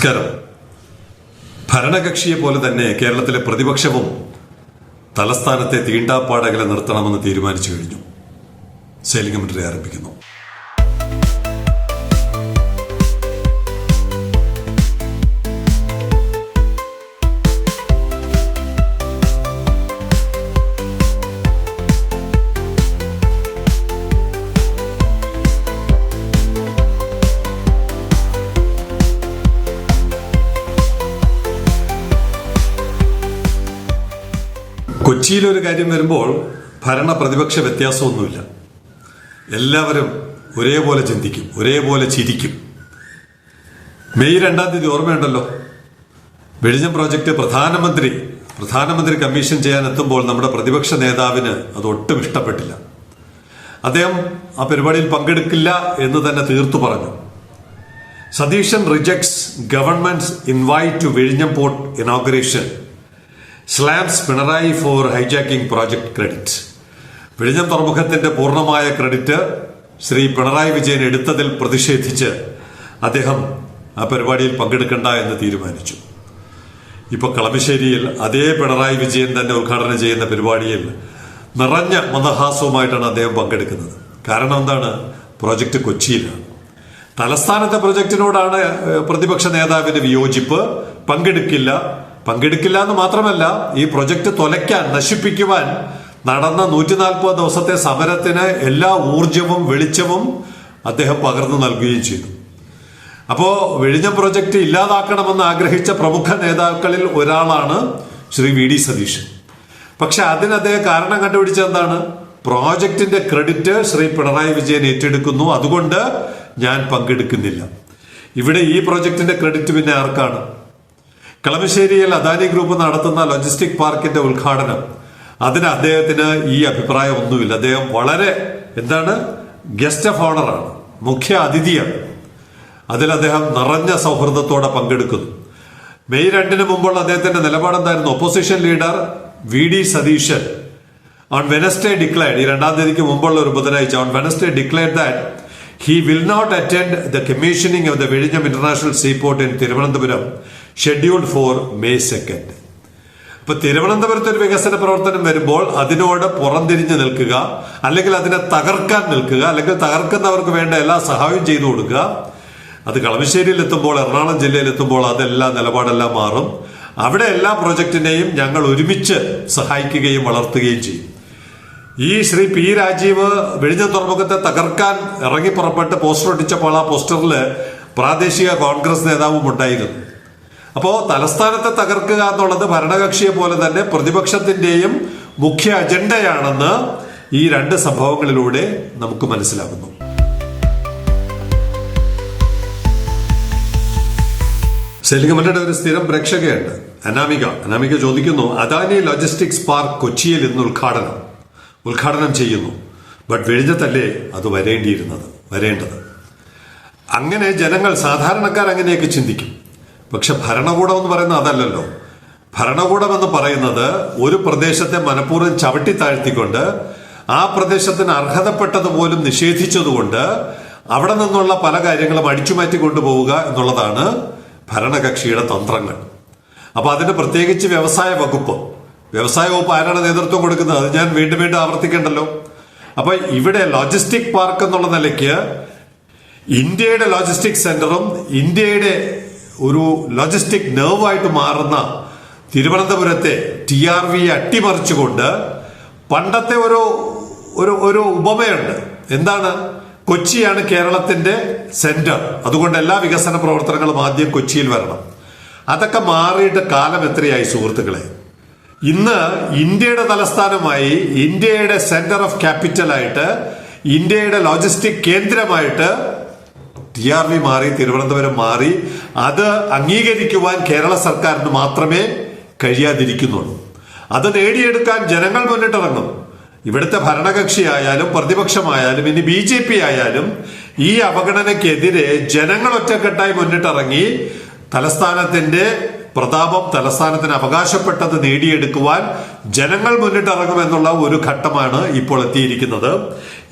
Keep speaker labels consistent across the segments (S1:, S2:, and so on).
S1: നമസ്കാരം. ഭരണകക്ഷിയെ പോലെ തന്നെ കേരളത്തിലെ പ്രതിപക്ഷവും തലസ്ഥാനത്തെ തീണ്ടാപ്പാടകലെ നിർത്തണമെന്ന് തീരുമാനിച്ചു കഴിഞ്ഞു. സെയിലിംഗ് കമ്മിറ്റി ആരംഭിക്കുന്നു. കൊച്ചിയിലൊരു കാര്യം വരുമ്പോൾ ഭരണ പ്രതിപക്ഷ വ്യത്യാസമൊന്നുമില്ല. എല്ലാവരും ഒരേപോലെ ചിന്തിക്കും ഒരേപോലെ ചിരിക്കും. മെയ് രണ്ടാം തീയതി ഓർമ്മയുണ്ടല്ലോ? വെളിഞ്ഞം പ്രോജക്റ്റ് പ്രധാനമന്ത്രി പ്രധാനമന്ത്രി കമ്മീഷൻ ചെയ്യാൻ എത്തുമ്പോൾ നമ്മുടെ പ്രതിപക്ഷ നേതാവിന് അത് ഒട്ടും ഇഷ്ടപ്പെട്ടില്ല. അദ്ദേഹം ആ പരിപാടിയിൽ പങ്കെടുക്കില്ല എന്ന് തന്നെ തീർത്തു പറഞ്ഞു. Satheesan rejects government invite to വിഴിഞ്ഞം port inauguration slams Pinarayi for hijacking project credit. വിഴിഞ്ഞം തുറമുഖത്തിന്റെ പൂർണമായ ക്രെഡിറ്റ് ശ്രീ പിണറായി വിജയൻ എടുത്തതിൽ പ്രതിഷേധിച്ച് അദ്ദേഹം ആ പരിപാടിയിൽ പങ്കെടുക്കണ്ട എന്ന് തീരുമാനിച്ചു. ഇപ്പൊ കളമശ്ശേരിയിൽ അതേ പിണറായി വിജയൻ തന്നെ ഉദ്ഘാടനം ചെയ്യുന്ന പരിപാടിയിൽ നിറഞ്ഞ മന്ദഹാസവുമായിട്ടാണ് അദ്ദേഹം പങ്കെടുക്കുന്നത്. കാരണം എന്താണ്? പ്രോജക്റ്റ് കൊച്ചിയിലാണ്. തലസ്ഥാനത്തെ പ്രൊജക്ടിനോടാണ് പ്രതിപക്ഷ നേതാവിന്റെ വിയോജിപ്പ് പങ്കെടുക്കില്ല. പങ്കെടുക്കില്ല എന്ന് മാത്രമല്ല ഈ പ്രൊജക്ട് തൊലയ്ക്കാൻ നശിപ്പിക്കുവാൻ നടന്ന നൂറ്റി നാൽപ്പത് ദിവസത്തെ സമരത്തിന് എല്ലാ ഊർജവും വെളിച്ചവും അദ്ദേഹം പകർന്നു നൽകുകയും ചെയ്തു. അപ്പോ വിഴിഞ്ഞം പ്രൊജക്ട് ഇല്ലാതാക്കണമെന്ന് ആഗ്രഹിച്ച പ്രമുഖ നേതാക്കളിൽ ഒരാളാണ് ശ്രീ വി ഡി സതീശൻ. പക്ഷെ അതിന് അദ്ദേഹം കാരണം കണ്ടുപിടിച്ചത് എന്താണ്? പ്രോജക്റ്റിന്റെ ക്രെഡിറ്റ് ശ്രീ പിണറായി വിജയൻ ഏറ്റെടുക്കുന്നു. അതുകൊണ്ട് ഞാൻ പങ്കെടുക്കുന്നില്ല. ഇവിടെ ഈ പ്രോജക്റ്റിന്റെ ക്രെഡിറ്റ് പിന്നെ ആർക്കാണ്? കളമശ്ശേരിയിൽ അദാനി ഗ്രൂപ്പ് നടത്തുന്ന ലോജിസ്റ്റിക് പാർക്കിന്റെ ഉദ്ഘാടനം. അതിന് അദ്ദേഹത്തിന് ഈ അഭിപ്രായം ഒന്നുമില്ല. അദ്ദേഹം വളരെ എന്താണ് ഗസ്റ്റ് ഓഫ് ഓണറാണ് മുഖ്യ അതിഥിയാണ്. അതിൽ അദ്ദേഹം നിറഞ്ഞ സൗഹൃദത്തോടെ പങ്കെടുക്കുന്നു. മെയ് രണ്ടിന് മുമ്പുള്ള അദ്ദേഹത്തിന്റെ നിലപാടെന്തായിരുന്നു? Opposition leader V D Satheesan on Wednesday declared ഈ രണ്ടാം തീയതിക്ക് മുമ്പുള്ള ഒരു ബുധനാഴ്ച on Wednesday declared that he will not attend the commissioning of the വെഴിഞ്ഞം international seaport in Thiruvananthapuram scheduled for May second ഇപ്പൊ തിരുവനന്തപുരത്ത് ഒരു വികസന പ്രവർത്തനം വരുമ്പോൾ അതിനോട് പുറംതിരിഞ്ഞു നിൽക്കുക അല്ലെങ്കിൽ അതിനെ തകർക്കാൻ നിൽക്കുക അല്ലെങ്കിൽ തകർക്കുന്നവർക്ക് വേണ്ട എല്ലാ സഹായവും ചെയ്തു കൊടുക്കുക. അത് കളമശ്ശേരിയിൽ എത്തുമ്പോൾ എറണാകുളം ജില്ലയിൽ എത്തുമ്പോൾ അതെല്ലാം നിലപാടെല്ലാം മാറും. അവിടെ എല്ലാ പ്രൊജക്ടിനെയും ഞങ്ങൾ ഒരുമിച്ച് സഹായിക്കുകയും വളർത്തുകയും ചെയ്യും. ഈ ശ്രീ പി രാജീവ് വിഴിഞ്ഞ തുറമുഖത്തെ തകർക്കാൻ ഇറങ്ങി പുറപ്പെട്ട് പോസ്റ്റർ ഒട്ടിച്ചപ്പോൾ ആ പോസ്റ്ററിൽ പ്രാദേശിക കോൺഗ്രസ് നേതാവും ഉണ്ടായിരുന്നു. അപ്പോ തലസ്ഥാനത്തെ തകർക്കുക എന്നുള്ളത് ഭരണകക്ഷിയെ പോലെ തന്നെ പ്രതിപക്ഷത്തിന്റെയും മുഖ്യ അജണ്ടയാണെന്ന് ഈ രണ്ട് സംഭവങ്ങളിലൂടെ നമുക്ക് മനസ്സിലാകുന്നു. സെലിംഗമന്റെ ഒരു സ്ഥിരം പ്രേക്ഷകയുണ്ട്. അനാമിക. അനാമിക ചോദിക്കുന്നു അദാനി ലോജിസ്റ്റിക്സ് പാർക്ക് കൊച്ചിയിൽ ഇന്ന് ഉദ്ഘാടനം. ഉദ്ഘാടനം ചെയ്യുന്നു. ബട്ട് വെഴിഞ്ഞത്തല്ലേ അത് വരേണ്ടിയിരുന്നത്? വരേണ്ടത്. അങ്ങനെ ജനങ്ങൾ സാധാരണക്കാർ അങ്ങനെയൊക്കെ ചിന്തിക്കും. പക്ഷെ ഭരണകൂടം എന്ന് പറയുന്നത് അതല്ലല്ലോ. ഭരണകൂടം എന്ന് പറയുന്നത് ഒരു പ്രദേശത്തെ മനഃപൂർവം ചവിട്ടി താഴ്ത്തിക്കൊണ്ട് ആ പ്രദേശത്തിന് അർഹതപ്പെട്ടത് പോലും നിഷേധിച്ചതുകൊണ്ട് അവിടെ നിന്നുള്ള പല കാര്യങ്ങളും അടിച്ചുമാറ്റി കൊണ്ടുപോവുക എന്നുള്ളതാണ് ഭരണകക്ഷിയുടെ തന്ത്രങ്ങൾ. അപ്പൊ അതിന് പ്രത്യേകിച്ച് വ്യവസായ വകുപ്പ്. വ്യവസായ വകുപ്പ് ആരാണ് നേതൃത്വം കൊടുക്കുന്നത്? അത് ഞാൻ വീണ്ടും വീണ്ടും ആവർത്തിക്കേണ്ടല്ലോ. അപ്പൊ ഇവിടെ ലോജിസ്റ്റിക് പാർക്ക് എന്നുള്ള നിലയ്ക്ക് ഇന്ത്യയുടെ ലോജിസ്റ്റിക് സെന്ററും ഇന്ത്യയുടെ ഒരു ലോജിസ്റ്റിക് നെർവായിട്ട് മാറുന്ന തിരുവനന്തപുരത്തെ ടി ആർ വി അട്ടിമറിച്ചുകൊണ്ട് പണ്ടത്തെ ഒരു ഒരു ഒരു ഉപമയുണ്ട്. എന്താണ്? കൊച്ചിയാണ് കേരളത്തിന്റെ സെന്റർ അതുകൊണ്ട് എല്ലാ വികസന പ്രവർത്തനങ്ങളും ആദ്യം കൊച്ചിയിൽ വരണം. അതൊക്കെ മാറിയിട്ട് കാലം എത്രയായി സുഹൃത്തുക്കളെ? ഇന്ന് ഇന്ത്യയുടെ തലസ്ഥാനമായി ഇന്ത്യയുടെ സെന്റർ ഓഫ് ക്യാപിറ്റലായിട്ട് ഇന്ത്യയുടെ ലോജിസ്റ്റിക് കേന്ദ്രമായിട്ട് ടി ആർ വി മാറി തിരുവനന്തപുരം മാറി അത് അംഗീകരിക്കുവാൻ കേരള സർക്കാരിന് മാത്രമേ കഴിയാതിരിക്കുന്നുള്ളൂ. അത് നേടിയെടുക്കാൻ ജനങ്ങൾ മുന്നിട്ടിറങ്ങും. ഇവിടുത്തെ ഭരണകക്ഷിയായാലും പ്രതിപക്ഷമായാലും ഇനി ബി ജെ പി ആയാലും ഈ അവഗണനയ്ക്കെതിരെ ജനങ്ങൾ ഒറ്റക്കെട്ടായി മുന്നിട്ടിറങ്ങി തലസ്ഥാനത്തിന്റെ പ്രതാപം തലസ്ഥാനത്തിന് അവകാശപ്പെട്ടത് നേടിയെടുക്കുവാൻ ജനങ്ങൾ മുന്നിട്ടിറങ്ങുമെന്നുള്ള ഒരു ഘട്ടമാണ് ഇപ്പോൾ എത്തിയിരിക്കുന്നത്.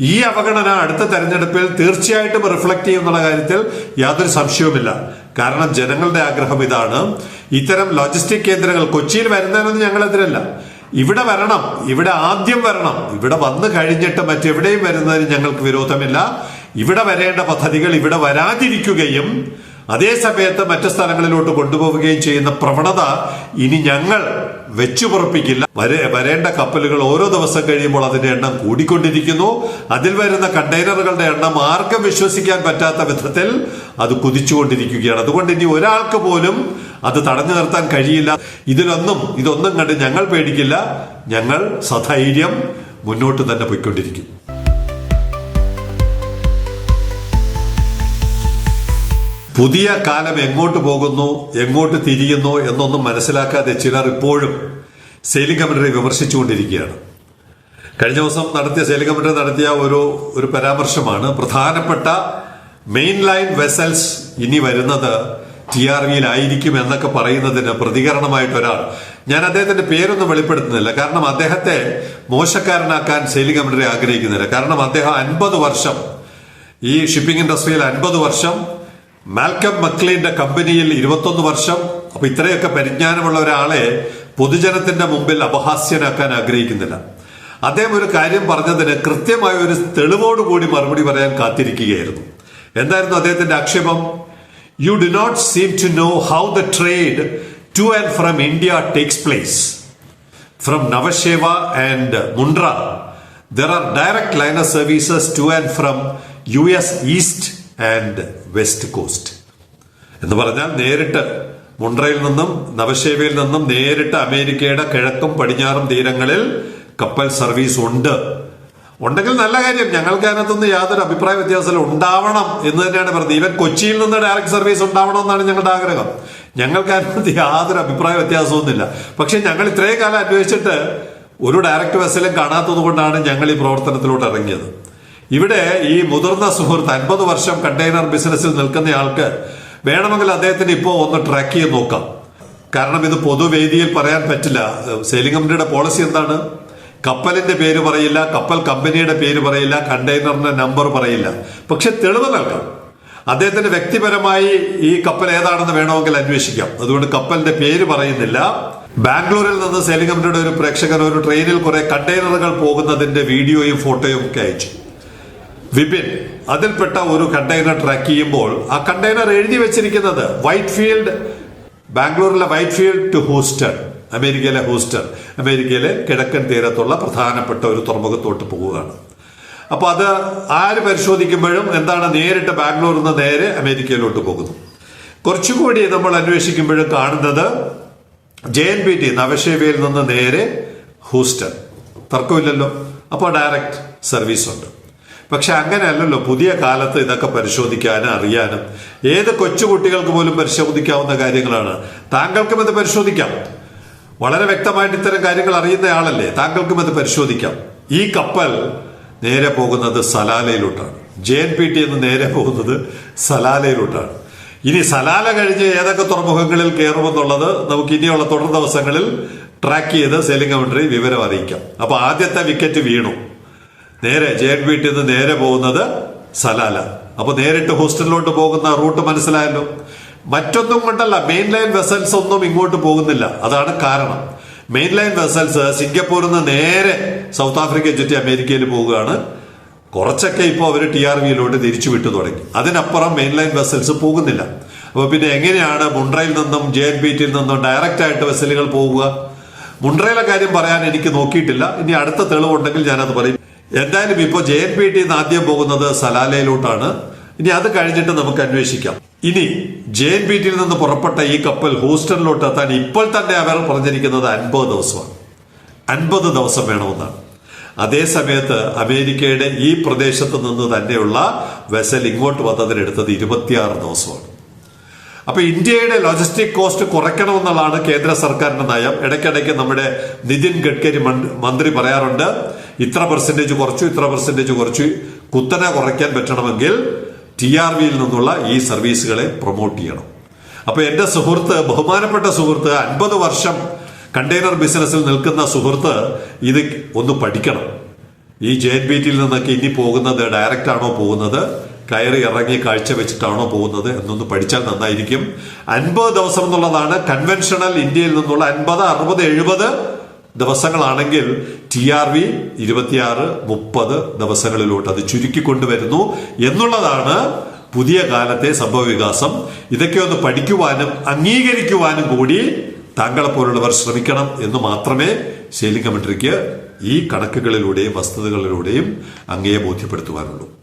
S1: ഈ അവഗണന അടുത്ത തെരഞ്ഞെടുപ്പിൽ തീർച്ചയായിട്ടും റിഫ്ലക്ട് ചെയ്യുന്നുള്ള കാര്യത്തിൽ യാതൊരു സംശയവുമില്ല. കാരണം ജനങ്ങളുടെ ആഗ്രഹം ഇതാണ്. ഇത്തരം ലോജിസ്റ്റിക് കേന്ദ്രങ്ങൾ കൊച്ചിയിൽ വരുന്നതിനൊന്നും ഞങ്ങൾ എതിരല്ല ഇവിടെ വരണം ഇവിടെ ആദ്യം വരണം. ഇവിടെ വന്നു കഴിഞ്ഞിട്ട് മറ്റെവിടെയും വരുന്നതിന് ഞങ്ങൾക്ക് വിരോധമില്ല. ഇവിടെ വരേണ്ട പദ്ധതികൾ ഇവിടെ വരാതിരിക്കുകയും അതേ സമയത്ത് മറ്റു സ്ഥലങ്ങളിലോട്ട് കൊണ്ടുപോവുകയും ചെയ്യുന്ന പ്രവണത ഇനി ഞങ്ങൾ വെച്ചുപുറപ്പിക്കില്ല വരെ വരേണ്ട കപ്പലുകൾ ഓരോ ദിവസം കഴിയുമ്പോൾ അതിന്റെ എണ്ണം കൂടിക്കൊണ്ടിരിക്കുന്നു. അതിൽ വരുന്ന കണ്ടെയ്നറുകളുടെ എണ്ണം ആർക്കും വിശ്വസിക്കാൻ പറ്റാത്ത വിധത്തിൽ അത് കുതിച്ചുകൊണ്ടിരിക്കുകയാണ്. അതുകൊണ്ട് ഇനി ഒരാൾക്ക് പോലും അത് തടഞ്ഞു നിർത്താൻ കഴിയില്ല. ഇതിലൊന്നും ഇതൊന്നും കണ്ട് ഞങ്ങൾ പേടിക്കില്ല. ഞങ്ങൾ സധൈര്യം മുന്നോട്ട് തന്നെ പോയിക്കൊണ്ടിരിക്കും. പുതിയ കാലം എങ്ങോട്ട് പോകുന്നു എങ്ങോട്ട് തിരിയുന്നു എന്നൊന്നും മനസ്സിലാക്കാതെ ചിലർ ഇപ്പോഴും സെയിലിംഗ് കമ്മിറ്ററി വിമർശിച്ചുകൊണ്ടിരിക്കുകയാണ്. കഴിഞ്ഞ ദിവസം നടത്തിയ സെയിലിംഗ് കമ്മിറ്റി നടത്തിയ ഒരു ഒരു പരാമർശമാണ് പ്രധാനപ്പെട്ട മെയിൻ ലൈൻ വെസൽസ് ഇനി വരുന്നത് ടി ആർ വിയിലായിരിക്കും എന്നൊക്കെ പറയുന്നതിന് പ്രതികരണമായിട്ട് ഒരാൾ. ഞാൻ അദ്ദേഹത്തിന്റെ പേരൊന്നും വെളിപ്പെടുത്തുന്നില്ല. കാരണം അദ്ദേഹത്തെ മോശക്കാരനാക്കാൻ സെയിലിംഗ് കമ്മിറ്റി ആഗ്രഹിക്കുന്നില്ല. കാരണം അദ്ദേഹം അൻപത് വർഷം ഈ ഷിപ്പിംഗ് ഇൻഡസ്ട്രിയിൽ അൻപത് വർഷം മാൽക്കം മക്ലീന്റെ കമ്പനിയിൽ ഇരുപത്തൊന്ന് വർഷം അപ്പൊ ഇത്രയൊക്കെ പരിജ്ഞാനമുള്ള ഒരാളെ പൊതുജനത്തിന്റെ മുമ്പിൽ അപഹാസ്യനാക്കാൻ ആഗ്രഹിക്കുന്നില്ല. അദ്ദേഹം ഒരു കാര്യം പറഞ്ഞതിന് കൃത്യമായ ഒരു തെളിവോടുകൂടി മറുപടി പറയാൻ കാത്തിരിക്കുകയായിരുന്നു. എന്തായിരുന്നു അദ്ദേഹത്തിന്റെ ആക്ഷേപം? You do not seem to know how the trade to and from India takes place from From Navasheva and Mundra, there are direct services to and from U S east and West coast. എന്ന് പറഞ്ഞാൽ നേരിട്ട് മുണ്ട്രയിൽ നിന്നും നവശേവയിൽ നിന്നും നേരിട്ട് അമേരിക്കയുടെ കിഴക്കും പടിഞ്ഞാറും തീരങ്ങളിൽ കപ്പൽ സർവീസ് ഉണ്ട്. ഉണ്ടെങ്കിൽ നല്ല കാര്യം ഞങ്ങൾക്ക് അതിനകത്തൊന്നും യാതൊരു അഭിപ്രായ വ്യത്യാസമില്ല. ഉണ്ടാവണം എന്ന് തന്നെയാണ് പറഞ്ഞത്. ഈവൻ കൊച്ചിയിൽ നിന്ന് ഡയറക്ട് സർവീസ് ഉണ്ടാവണം എന്നാണ് ഞങ്ങളുടെ ആഗ്രഹം. ഞങ്ങൾക്ക് അതിനകത്ത് യാതൊരു അഭിപ്രായ വ്യത്യാസമൊന്നുമില്ല. പക്ഷെ ഞങ്ങൾ ഇത്രയും കാലം അന്വേഷിച്ചിട്ട് ഒരു ഡയറക്റ്റ് വെസലും കാണാത്തത് കൊണ്ടാണ് ഞങ്ങൾ ഈ പ്രവർത്തനത്തിലോട്ട് ഇറങ്ങിയത്. ഇവിടെ ഈ മുതിർന്ന സുഹൃത്ത് അൻപത് വർഷം കണ്ടെയ്നർ ബിസിനസ്സിൽ നിൽക്കുന്നയാൾക്ക് വേണമെങ്കിൽ അദ്ദേഹത്തിന് ഇപ്പോൾ ഒന്ന് ട്രാക്ക് ചെയ്ത് നോക്കാം. കാരണം ഇത് പൊതുവേദിയിൽ പറയാൻ പറ്റില്ല. സെയിലിംഗ് കമ്പനിയുടെ പോളിസി എന്താണ്? കപ്പലിന്റെ പേര് പറയില്ല കപ്പൽ കമ്പനിയുടെ പേര് പറയില്ല കണ്ടെയ്നറിന്റെ നമ്പർ പറയില്ല. പക്ഷെ തെളിവ് നൽകാം. അദ്ദേഹത്തിന് വ്യക്തിപരമായി ഈ കപ്പൽ ഏതാണെന്ന് വേണമെങ്കിൽ അന്വേഷിക്കാം. അതുകൊണ്ട് കപ്പലിന്റെ പേര് പറയുന്നില്ല. ബാംഗ്ലൂരിൽ നിന്ന് സെയിലിംഗ് കമ്പനിയുടെ ഒരു പ്രേക്ഷകൻ ഒരു ട്രെയിനിൽ കുറെ കണ്ടെയ്നറുകൾ പോകുന്നതിന്റെ വീഡിയോയും ഫോട്ടോയും ഒക്കെ അയച്ചു. വിപിൻ അതിൽപ്പെട്ട ഒരു കണ്ടെയ്നർ ട്രാക്ക് ചെയ്യുമ്പോൾ ആ കണ്ടെയ്നർ എഴുതി വെച്ചിരിക്കുന്നത് വൈറ്റ് ഫീൽഡ് ബാംഗ്ലൂരിലെ വൈറ്റ് ഫീൽഡ് ടു ഹൂസ്റ്റൺ അമേരിക്കയിലെ ഹൂസ്റ്റൺ അമേരിക്കയിലെ കിഴക്കൻ തീരത്തുള്ള പ്രധാനപ്പെട്ട ഒരു തുറമുഖത്തോട്ട് പോവുകയാണ്. അപ്പോൾ അത് ആര് പരിശോധിക്കുമ്പോഴും എന്താണ് നേരിട്ട് ബാംഗ്ലൂരിൽ നിന്ന് നേരെ അമേരിക്കയിലോട്ട് പോകുന്നു കുറച്ചുകൂടി നമ്മൾ അന്വേഷിക്കുമ്പോഴും കാണുന്നത് ജെ എൻ പി ടി നവശേവയിൽ നിന്ന് നേരെ ഹൂസ്റ്റൺ തർക്കമില്ലല്ലോ. അപ്പോൾ ഡയറക്റ്റ് സർവീസ് ഉണ്ട്. പക്ഷെ അങ്ങനെയല്ലല്ലോ പുതിയ കാലത്ത് ഇതൊക്കെ പരിശോധിക്കാനും അറിയാനും. ഏത് കൊച്ചുകുട്ടികൾക്ക് പോലും പരിശോധിക്കാവുന്ന കാര്യങ്ങളാണ്. താങ്കൾക്കും ഇത് പരിശോധിക്കാം. വളരെ വ്യക്തമായിട്ട് ഇത്തരം കാര്യങ്ങൾ അറിയുന്ന ആളല്ലേ? താങ്കൾക്കും ഇത് പരിശോധിക്കാം. ഈ കപ്പൽ നേരെ പോകുന്നത് സലാലയിലോട്ടാണ്. ജെ എൻ പി ടി എന്ന് നേരെ പോകുന്നത് സലാലയിലോട്ടാണ്. ഇനി സലാല കഴിഞ്ഞ് ഏതൊക്കെ തുറമുഖങ്ങളിൽ കയറുമെന്നുള്ളത് നമുക്ക് ഇനിയുള്ള തുടർ ദിവസങ്ങളിൽ ട്രാക്ക് ചെയ്ത് സെയിലിംഗ് കൗണ്ടറി വിവരം അറിയിക്കാം. അപ്പൊ ആദ്യത്തെ വിക്കറ്റ് വീണു. നേരെ ജെ എൻ വീട്ടിൽ നിന്ന് നേരെ പോകുന്നത് സലാല. അപ്പൊ നേരിട്ട് ഹോസ്റ്റലിലോട്ട് പോകുന്ന റൂട്ട് മനസ്സിലായല്ലോ. മറ്റൊന്നും കൊണ്ടല്ല മെയിൻ ലൈൻ വെസൽസ് ഒന്നും ഇങ്ങോട്ട് പോകുന്നില്ല. അതാണ് കാരണം. മെയിൻ ലൈൻ വെസൽസ് സിംഗപ്പൂരിൽ നിന്ന് നേരെ സൗത്ത് ആഫ്രിക്ക ചുറ്റി അമേരിക്കയിൽ പോവുകയാണ്. കുറച്ചൊക്കെ ഇപ്പൊ അവർ ടി ആർ വിയിലോട്ട് തിരിച്ചു വിട്ടു തുടങ്ങി. അതിനപ്പുറം മെയിൻ ലൈൻ വെസൽസ് പോകുന്നില്ല. അപ്പൊ പിന്നെ എങ്ങനെയാണ് മുണ്ട്രയിൽ നിന്നും ജെ എൻ ബി ടിയിൽ നിന്നും ഡയറക്റ്റ് ആയിട്ട് വെസലുകൾ പോവുക? മുണ്ട്രയിലെ കാര്യം പറയാൻ എനിക്ക് നോക്കിയിട്ടില്ല. ഇനി അടുത്ത തെളിവുണ്ടെങ്കിൽ ഞാനത് പറയും. എന്തായാലും ഇപ്പോൾ ജെ എൻ പി ടി ആദ്യം പോകുന്നത് സലാലയിലോട്ടാണ്. ഇനി അത് കഴിഞ്ഞിട്ട് നമുക്ക് അന്വേഷിക്കാം. ഇനി ജെ എൻ പി ടിയിൽ നിന്ന് പുറപ്പെട്ട ഈ കപ്പൽ ഹൂസ്റ്റണിലോട്ട് എത്താൻ ഇപ്പോൾ തന്നെ അവർ പറഞ്ഞിരിക്കുന്നത് അൻപത് ദിവസമാണ്. അൻപത് ദിവസം വേണമെന്നാണ്. അതേ സമയത്ത് അമേരിക്കയുടെ ഈ പ്രദേശത്ത് നിന്ന് തന്നെയുള്ള വെസൽ ഇങ്ങോട്ട് വന്നതിനെടുത്തത് ഇരുപത്തിയാറ് ദിവസമാണ്. അപ്പൊ ഇന്ത്യയുടെ ലോജിസ്റ്റിക് കോസ്റ്റ് കുറയ്ക്കണമെന്നുള്ളതാണ് കേന്ദ്ര സർക്കാരിന്റെ നയം. ഇടയ്ക്കിടയ്ക്ക് നമ്മുടെ നിതിൻ ഗഡ്കരി മന്ത്രി പറയാറുണ്ട് ഇത്ര പെർസെന്റേജ് കുറച്ചു ഇത്ര പെർസെന്റേജ് കുറച്ചു. കുത്തനെ കുറയ്ക്കാൻ പറ്റണമെങ്കിൽ ടി ആർ വിയിൽ നിന്നുള്ള ഈ സർവീസുകളെ പ്രൊമോട്ട് ചെയ്യണം. അപ്പോൾ എന്റെ സുഹൃത്ത് ബഹുമാനപ്പെട്ട സുഹൃത്ത് അൻപത് വർഷം കണ്ടെയ്നർ ബിസിനസ്സിൽ നിൽക്കുന്ന സുഹൃത്ത് ഇത് ഒന്ന് പഠിക്കണം. ഈ ജെ എൻ ബി ടിയിൽ നിന്നൊക്കെ ഇനി പോകുന്നത് ഡയറക്റ്റ് ആണോ പോകുന്നത്? കയറി ഇറങ്ങി കാഴ്ച വെച്ചിട്ടാണോ പോകുന്നത്? എന്നൊന്ന് പഠിച്ചാൽ നന്നായിരിക്കും. അൻപത് ദിവസം എന്നുള്ളതാണ് കൺവെൻഷണൽ ഇന്ത്യയിൽ നിന്നുള്ള അൻപത് അറുപത് എഴുപത് ദിവസങ്ങളാണെങ്കിൽ ടി ആർ വി ഇരുപത്തിയാറ് മുപ്പത് ദിവസങ്ങളിലോട്ട് അത് ചുരുക്കിക്കൊണ്ടുവരുന്നു എന്നുള്ളതാണ് പുതിയ കാലത്തെ സംഭവവികാസം. ഇതൊക്കെ ഒന്ന് പഠിക്കുവാനും അംഗീകരിക്കുവാനും കൂടി താങ്കളെ പോലുള്ളവർ ശ്രമിക്കണം എന്ന് മാത്രമേ ശൈലി കമന്ററിക്ക് ഈ കണക്കുകളിലൂടെയും വസ്തുതകളിലൂടെയും അങ്ങയെ ബോധ്യപ്പെടുത്തുവാനുള്ളൂ.